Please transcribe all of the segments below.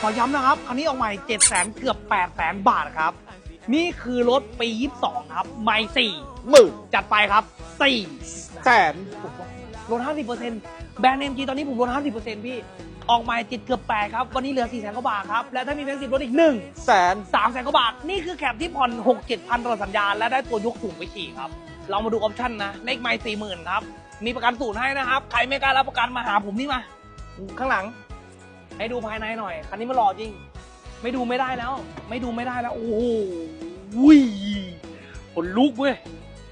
ขอย้ำนะครับ คันนี้ออกใหม่7 0 0 0 0เกือบ8 0 0 0 0บาทครับ นี่คือรถปี 22 ครับ ไม่สี่หมื่นจัดไปครับ4แสนลด50%แบรนด์เอ็มจีตอนนี้ผมลด50%พี่ ออกใหม่จิตเกือบ8ครับ วันนี้เหลือ4 0 0 0 0กว่าบาทครับ และถ้ามีแบงค์สิบลดอีก1แสน3 0 0 0 0กว่าบาท นี่คือแคปที่ผ่อน 6 7พันตลอดสัญญา และได้ตัวยกสูงไปขี่ครับ เรามาดูออปชั่นนะเลขไม่สี่หมื่นครับ มีประกันศูนย์ให้นะครับ ใครไม่กล้ารับประกันมาหาผมนี่มา ข้างหลัง ให้ดูภายในหน่อย คันนี้มันหล่อจริง ไม่ดูไม่ได้แล้ว ไม่ดูไม่ได้แล้ว โอ้โหวุ้ยขนลุกเว้ย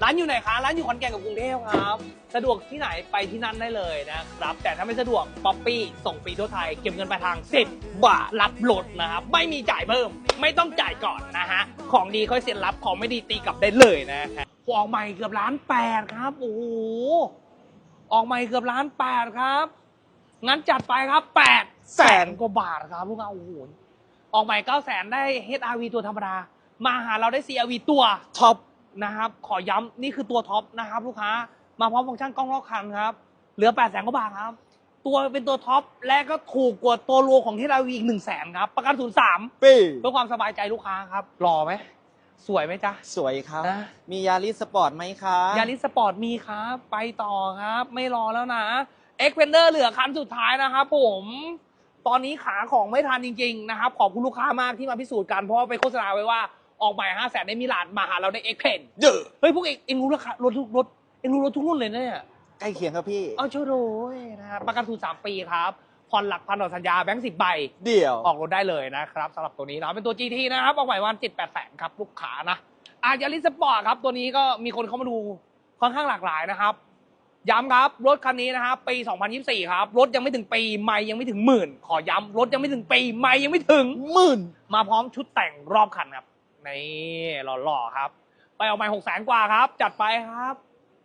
ร้านอยู่ไหนคะ ร้านอยู่ขอนแก่นกับกรุงเทพครับ สะดวกที่ไหนไปที่นั่นได้เลยนะครับ แต่ถ้าไม่สะดวกป๊อปปี้ส่งฟรีทั่วไทย เก็บเงินปลายทาง 10 บาทรับรถนะครับ ไม่มีจ่ายเพิ่ม ไม่ต้องจ่ายก่อนนะฮะ ของดีค่อยเซ็นรับ ของไม่ดีตีกลับได้เลยนะฮะออกใหม่เกือบล้านแปดครับ โอ้โห ออกใหม่เกือบล้านแปดครับ งั้นจัดไปครับแปด แสนกว่าบาทครับลูกค้าโอ้โหออกใหม่เก้าแสนได้ HRV ตัวธรรมดา มาหาเราได้ CRV ตัวท็อปนะครับ ขอย้ำนี่คือตัวท็อปนะครับ ลูกค้ามาพร้อมฟังก์ชันกล้องรอบคันครับ เหลือ8ปดแสนกว่าบาทครับ ตัวเป็นตัวท็อปและก็ถูกกว่าตัวโลของที่เราอีก1นึ่งแสนครับ ประกันศูนย์สามปีเพื่อความสบายใจลูกค้าครับหล่อไหมสวยไหมจ๊ะ สวยครับนะมียาริสสปอร์ตไหมคะยาริสสปอร์ตมีครับ ไปต่อครับ ไม่รอแล้วนะ เอ็กเพนเดอร์เหลือคันสุดท้ายนะครับผม ตอนนี้ขาของไม่ทันจริงๆนะครับ ขอบคุณลูกค้ามากที่มาพิสูจน์กัน เพราะว่าไปโฆษณาไว้ว่าออกใหม่ห้าแสนได้มิลานมาหาเราได้เอ็กเพนเยอะเฮ้ยพวกเองเองรู้ราคารถทุกรถเองรู้รถทุกรุ่นเลยนะเนี่ยใกล้เคียงครับพี่ เอาช่วยดูนะครับประกันศูนย์สามปีครับผ่อนหลักพันต่อสัญญาแบงค์สิบใบ เดี่ยว ออกรถได้เลยนะครับสำหรับตัวนี้นะเป็นตัว GT นะครับออกใหม่วันเจ็ดแปดแสนครับลูกค้านะอาจจะลิสปอร์ตครับตัวนี้ก็มีคนเข้ามาดูค่อนข้างหลากหลายนะครับ ย้ำครับ รถคันนี้นะครับปี 2024 ครับ รถยังไม่ถึงปี ไม่ยังไม่ถึงหมื่น ขอย้ำรถยังไม่ถึงปี ไม่ยังไม่ถึงหมื่น มาพร้อมชุดแต่งรอบคันครับนี่หล่อๆครับ ไปออกใหม่หกแสนกว่าครับ จัดไปครับ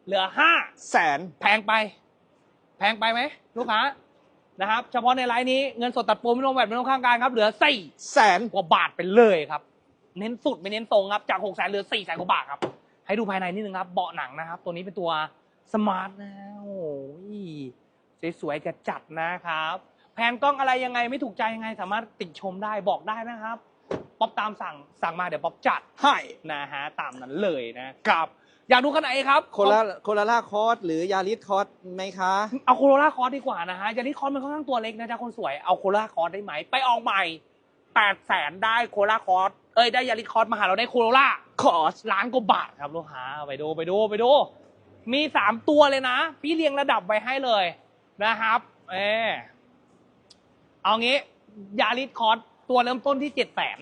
เหลือห้าแสนแพงไป แพงไปไหมลูกค้านะครับเฉพาะในไลน์นี้เงินสดตัดโปรไม่ลงแวดไม่ลงข้างการครับเหลือสี่แสนกว่าบาทไปเลยครับ เน้นสุดไม่เน้นทรงครับจากหกแสนเหลือสี่แสนกว่าบาทครับให้ดูภายในนิดนึงครับเบาะหนังนะครับ ตัวนี้เป็นตัว สมาร์ทนะโอ้ยสวยๆกระจัดนะครับ แผนกล้องอะไรยังไงไม่ถูกใจยังไง สามารถติชมได้บอกได้นะครับป๊อปตามสั่งสั่งมาเดี๋ยวป๊อปจัดให้นะฮะตามนั้นเลยนะครับ อยากดูคันไหนครับโคลาโคลาล่าคอร์สหรือยาริสคอร์สไหมคะ เอาโคโรล่าคอร์สดีกว่านะฮะยาริสคอร์สมันค่อนข้างตัวเล็กนะจ๊ะคนสวยเอาโคโรล่าคอร์สได้ไหมไปออกใหม่แปดแสนได้โคโรล่าคอร์สเอ้ยได้ยาริสคอร์สมาหาเราได้โคโรล่าคอร์สล้านกว่าบาทครับลูกค้าไปดูไปดูไปดู มีสามตัวเลยนะ พี่เรียงระดับไว้ให้เลยนะครับ เออเอางี้ยาริสคอร์สตัวเริ่มต้นที่เจ็ดแสน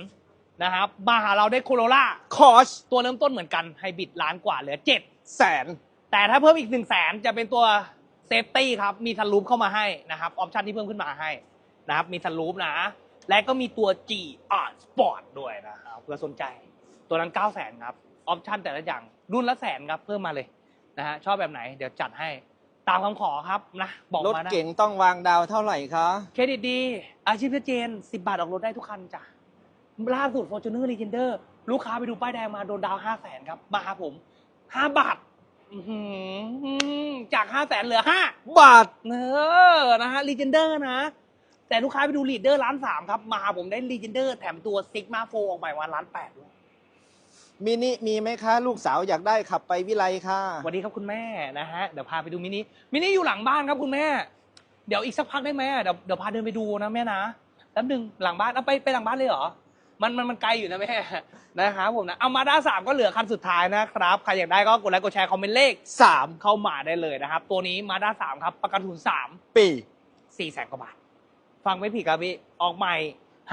นะครับมาหาเราได้โคโรล่าคอร์สตัวเริ่มต้นเหมือนกันไฮบริดล้านกว่าเหลือเจ็ดแสนแต่ถ้าเพิ่มอีกหนึ่งแสนจะเป็นตัวเซฟตี้ครับ มีทันลูปเข้ามาให้นะครับ ออปชันที่เพิ่มขึ้นมาให้นะครับ มีทันลูปนะ และก็มีตัว G R Sport ด้วยนะครับเพื่อสนใจ ตัวนั้น9 0 0แสนครับ ออปชันแต่ละอย่างรุ่นละแสนครับ เพิ่มมาเลย นะฮะชอบแบบไหนเดี๋ยวจัดให้ตามคำขอครับนะบอกรถมานะเก๋งต้องวางดาวเท่าไหร่คะเครดิตดี อาชีพชัดเจน 10 บาทออกรถได้ทุกคันจ้ะล่าสุด Fortuner Legender ลูกค้าไปดูป้ายแดงมาโดนดาว5 0 0แสนครับมาหาผม 5 บาทอื้อหือจาก 5 0 0แสนเหลือ 5 บาทเออนะฮะ Legender นะ แต่ลูกค้าไปดู Leader ล้านสามครับ มาหาผมได้ Legender แถมตัว Sigma 4ออกใหม่วันล้านแปดด้วย มินิมีไหมคะ ลูกสาวอยากได้ขับไปวิไลค่ะสวัสดีครับคุณแม่นะฮะเดี๋ยวพาไปดูมินิมินิอยู่หลังบ้านครับคุณแม่ เดี๋ยวอีกสักพักได้ไหมเดี๋ยวเดี๋ยวพาเดินไปดูนะแม่นะแป๊บหนึงหลังบ้านเอาไปไปหลังบ้านเลยเหรอมันมันมันไกลอยู่นะแม่นะครับผมนะเอามาด้าสามก็เหลือคันสุดท้ายนะครับใครอยากได้ก็กดไลค์กดแชร์คอมเมนต์เลขสามเข้ามาได้เลยนะครับ ตัวนี้มาด้าสามครับประกันทุนสามปีสี่แสนกว่าบาท ฟังไม่ผิดครับพี่ออกใหม่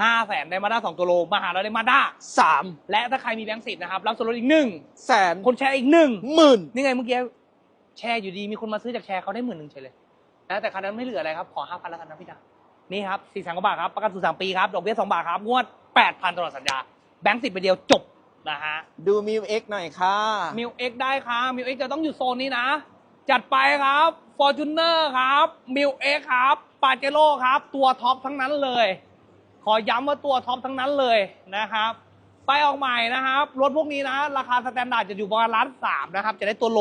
ห้าแสนได้มาด้าสองตัวโลมาหาเราได้มาด้าสามและถ้าใครมีแบงค์สิทธิ์นะครับ รับส่วนลดอีกหนึ่งแสนคนแชร์อีกหนึ่งหมื่นนี่ไงเมื่อกี้แชร์อยู่ดีมีคนมาซื้อจากแชร์เขาได้หมื่นหนึ่งเฉยเลยนะแต่คันนั้นไม่เหลืออะไรครับขอห้าพันแล้วกันนะพี่ดานี่ครับสี่แสนกว่าบาทครับประกันสูงสามปีครับดอกเบี้ยสองบาทครับงวดแปดพันตลอดสัญญาแบงค์สิบไปเดียวจบนะฮะดูมิวเอ็กหน่อยค่ะมิวเอ็กได้ครับมิวเอ็กจะต้องอยู่โซนนี้นะ จัดไปครับฟอร์จูเนอร์ครับมิวเอ็กครับปาเจโร่ครับ ตัวท็อปทั้งนั้นเลย ขอย้ำว่าตัวท็อปทั้งนั้นเลยนะครับ ไปออกใหม่นะครับ รถพวกนี้นะ ราคาสแตนดาร์ดจะอยู่ประมาณล้านสามนะครับ จะได้ตัวโล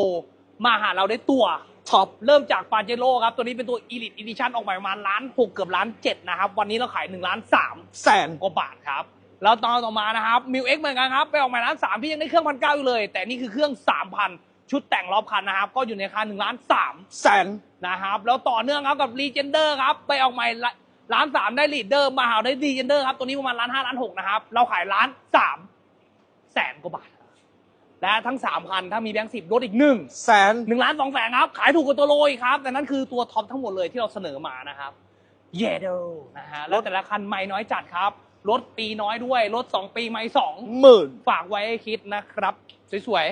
มาหาเราได้ตัวท็อปเริ่มจากปาเจโร่ครับ ตัวนี้เป็นตัว Elite Edition ออกมาประมาณล้านหกเกือบล้านเจ็ดนะครับ วันนี้เราขาย1ล้านสามแสนกว่าบาทครับแล้วตอนต่อมานะครับมิวเอ็กเหมือนกันครับไปออกมาล้านสามพี่ยังได้เครื่องพันเก้าอยู่เลย แต่นี่คือเครื่องสามพันชุดแต่งรอบคันนะครับ ก็อยู่ในราคาหนึ่งล้านสามแสนนะครับ แล้วต่อเนื่องครับกับรีเจนเดอร์ครับ ไปออกใหม่ ละล้านสามได้ลีดเดอร์ มาหาได้รีเจนเดอร์ครับ ตัวนี้ประมาณล้านห้าล้านหกนะครับ เราขายล้านสามแสนกว่าบาท และทั้งสามคันถ้ามีแบงค์สิบลดอีกหนึ่งแสนหนึ่งล้านสองแสนครับ ขายถูกกว่าตัวโลอีกครับ แต่นั่นคือตัวท็อปทั้งหมดเลยที่เราเสนอมานะครับ เยเดลนะฮะแล้วแต่ละคันไม่น้อยจัดครับรถปีน้อยด้วยรถสองปีไม่สองหมื่นฝากไว้ให้คิดนะครับ สวย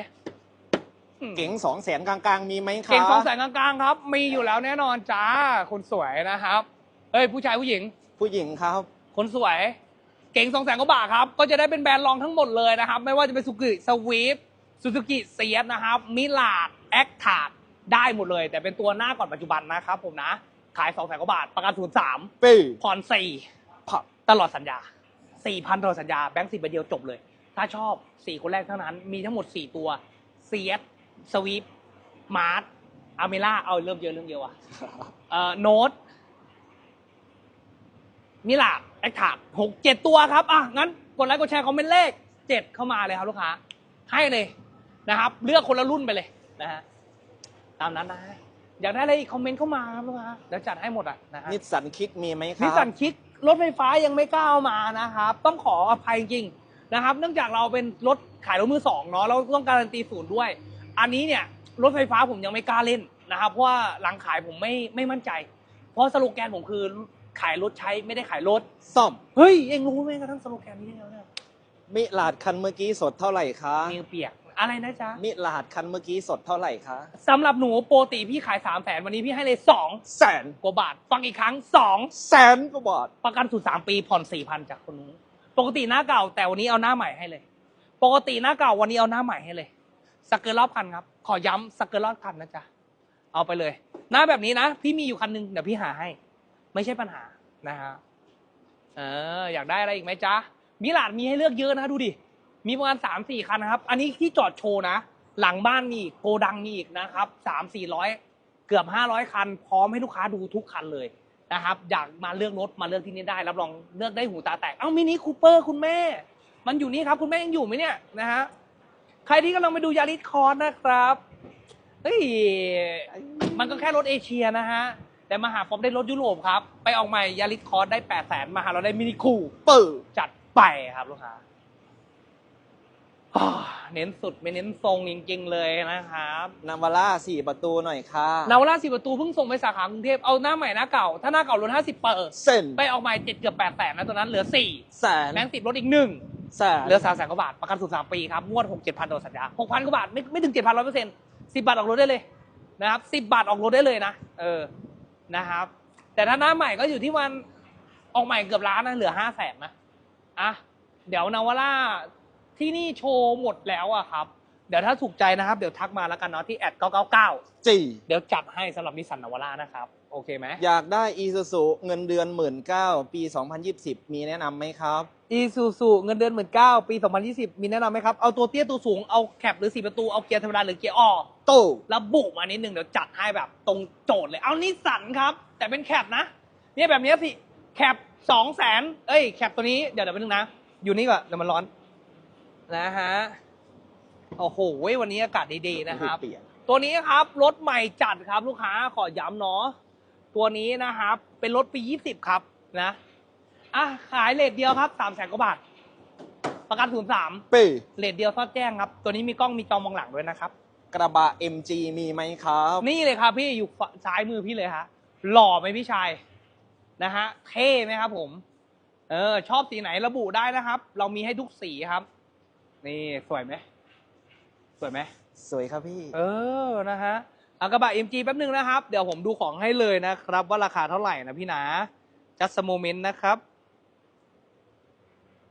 ๆอืมเก๋งสองแสนกลางๆ มีไหมคะเก่งสองแสนกลางๆ ครับ มีอยู่แล้วแน่นอนจ้าคนสวยนะครับ เฮ้ยผู้ชายผู้หญิง ผู้หญิงครับ คนสวย เก่งสองแสนกว่าบาทครับ ก็จะได้เป็นแบรนด์รองทั้งหมดเลยนะครับ ไม่ว่าจะเป็นสุกิสวีฟซูซูกิเซียสนะครับ มิลาดแอคทาดได้หมดเลย แต่เป็นตัวหน้าก่อนปัจจุบันนะครับผมนะ ขายสองแสนกว่าบาท ประกันศูนย์สามปีผ่อนสี่ผับตลอดสัญญาสี่พันตลอดสัญญา แบงค์สิบใบเดียวจบเลย ถ้าชอบสี่คนแรกเท่านั้น มีทั้งหมดสี่ตัวเซียสสวีฟมาร์ทอาเมล่าเอาเริ่มเยอะเริ่มเยอะว่ะเอ่อโน้ต มิลาแอคทาดหกเจ็ดตัวครับอะงั้นกดไลค์กดแชร์คอมเมนต์เลขเจ็ดเข้ามาเลยครับลูกค้า ให้เลยนะครับ เลือกคนละรุ่นไปเลยนะฮะตามนั้นนะฮะอยากได้อะไรอีกคอมเมนต์เข้ามาครับลูกค้าเดี๋ยวจัดให้หมดอะนะฮะนิสสันคิกมีไหมคนิรัสบสันคิกรถไฟฟ้ายังไม่กล้าเอามานะครับ ต้องขออภัยจริงๆนะครับ เนื่องจากเราเป็นรถขายรถมือสองเนาะเราต้องการันตีศูนย์ด้วย อันนี้เนี่ยรถไฟฟ้าผมยังไม่กล้าเล่นนะครับเพราะว่าหลังขายผมไม่ไม่มั่นใจ เพราะสโลแกนผมคือ ขายรถใช้ไม่ได้ขายรถซ่อม เฮ้ย เองรู้ไหมกระทั่งสโลแกนนี้ได้แล้วเนี่ยมิลาดคันเมื่อกี้สดเท่าไหร่คะมือเปียกอะไรนะจ๊ะมิลาดคันเมื่อกี้สดเท่าไหร่คะสำหรับหนูปกติพี่ขายสามแสนวันนี้พี่ให้เลยสองแสนกว่าบาท ฟังอีกครั้งสองแสนกว่าบาทประกันสูตรสามปีผ่อนสี่พันจากคนนู้นปกติหน้าเก่าแต่วันนี้เอาหน้าใหม่ให้เลย ปกติหน้าเก่าวันนี้เอาหน้าใหม่ให้เลยสกเกอร์รอบคันครับขอย้ำสกเกอร์รอบคันนะจ๊ะเอาไปเลย หน้าแบบนี้นะ พี่มีอยู่คันหนึงเดี๋ยวพี่หาให้ ไม่ใช่ปัญหานะฮะเอออยากได้อะไรอีกไหมจ๊ะมิลาดมีให้เลือกเยอะนะดูดิมีประมาณสามสี่คันนะครับ อันนี้ที่จอดโชว์นะ หลังบ้านมีอีกโกดังมีอีกนะครับสามสี่ร้อยเกือบห้าร้อยคัน พร้อมให้ลูกค้าดูทุกคันเลยนะครับ อยากมาเลือกรถมาเลือกที่นี่ได้ รับรองเลือกได้หูตาแตก เอ้ามินิคูเปอร์คุณแม่ มันอยู่นี่ครับ คุณแม่ยังอยู่ไหมเนี่ยนะฮะใครที่กำลังไปดูยาริสคอร์สนะครับเฮ้ยมันก็แค่รถเอเชียนะฮะ แต่มาหาฟอมได้รถยุโรปครับ ไปออกใหม่ยาริสคอร์สได้แปดแสนมาหาเราได้มินิคูเปิดจัดไปครับลูกค้าอ่าเน้นสุดไม่เน้นทรงจริงๆเลยนะครับนาวาร่าสี่ประตูหน่อยค่ะนาวาร่าสี่ประตูเพิ่งส่งไปสาขากรุงเทพเอาหน้าใหม่หน้าเก่า ถ้าหน้าเก่าลดห้าสิบเปอร์เส้นไปออกใหม่เจ็ดเกือบแปดแสนนะตัวนั้นเหลือสี่แสนแบงค์ติดลดอีกหนึ่งแสนเหลือสามแสนกว่าบาทประกันสูตรสามปีครับงวดหกเจ็ดพันต่อสัญญาหกพันกว่าบาทไม่ไม่ถึงเจ็ดพันร้อยเปอร์เซ็นต์สิบาทออกรถได้เลยนะครับสิบาทออกรถได้เลยนะเออ นะครับ แต่ถ้าหน้าใหม่ก็อยู่ที่วันออกใหม่เกือบล้านนะเหลือห้าแสนนะอะเดี๋ยวนาวาร่าที่นี่โชว์หมดแล้วอะครับ ดี๋ยวถ้าถูกใจนะครับ เดี๋ยวทักมาแล้วกันเนาะที่แอดเก้าเก้าเก้าจีเดี๋ยวจัดให้สำหรับนิสสันนาวาร่านะครับ โอเคไหมอยากได้อีซูซูเงินเดือนหมื่นเก้าปี 2020 มีแนะนำไหมครับ อีซูซูเงินเดือนหมื่นเก้าปี 2020 มีแนะนำไหมครับ เอาตัวเตี้ยตัวสูงเอาแคปหรือสี่ประตู เอาเกียร์ธรรมดาหรือเกียร์ออตู้ระบุมานิดนึงเดี๋ยวจัดให้แบบตรงโจทย์เลยเอานิสสันครับ แต่เป็นแคปนะเนี่ยแบบเนี้ยพี่แคปสองแสนเอ้ยแคปตัวนี้เดี๋ยวเดี๋ยวไปนึงนะ อยู่นี่ก่อนเดี๋ยวมันร้อนนะฮะ โอ้โหวันนี้อากาศดีๆนะครับ เปลี่ยนตัวนี้ครับรถใหม่จัดครับลูกค้าขอย้ำเนาะตัวนี้นะครับ เป็นรถปี 20 ครับนะอะขายเลทเดียวครับ3แสนกว่าบาท ประกันศูนย์สามปีเลทเดียวทอดแจ้งครับ ตัวนี้มีกล้องมีจอมองหลังด้วยนะครับ กระบะ MG มีไหมครับ นี่เลยครับพี่อยู่ฝั่งซ้ายมือพี่เลยฮะหล่อไหมพี่ชายนะฮะเท่ไหมครับผม เออ ชอบสีไหนระบุได้นะครับ เรามีให้ทุกสีครับ นี่สวยไหมส วยไหมสวยครับพี่ เออนะฮะเอากระบะ MG แป๊บนึงนะครับ เดี๋ยวผมดูของให้เลยนะครับ ว่าราคาเท่าไหร่นะพี่นะ just a moment นะครับ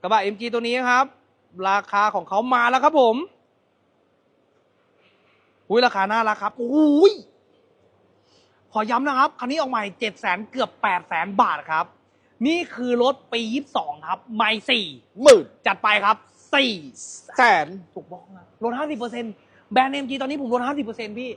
กระบะ MG ตัวนี้ครับ ราคาของเขามาแล้วครับผมอุ้ยราคาน่ารักครับอุ้ยขอย้ำนะครับ คันนี้ออกใหม่เจ็ดแสนเกือบแปดแสนบาทครับ นี่คือรถปียี่สิบสองครับ ไม่สี่หมื่นจัดไปครับ สี่แสนถูกบ้องนะลดห้าสิบเปอร์เซ็นต์แบรนด์เอ็มจีตอนนี้ผมลดห้าสิบเปอร์เซ็นต์พี่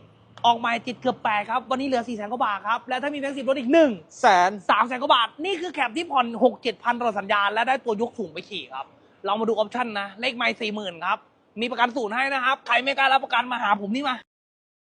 ออกใหม่ติดเกือบแปดครับ วันนี้เหลือสี่แสนกว่าบาทครับ และถ้ามีแบงค์สิบลดอีกหนึ่งแสนสามแสนกว่าบาท นี่คือแคปที่ผ่อนหกเจ็ดพันตลอดสัญญาณและได้ตัวยกสูงไปขี่ครับ เรามาดูออปชั่นนะ เลขไม่สี่หมื่นครับ มีประกันศูนย์ให้นะครับ ใครไม่กล้ารับประกันมาหาผมนี่มา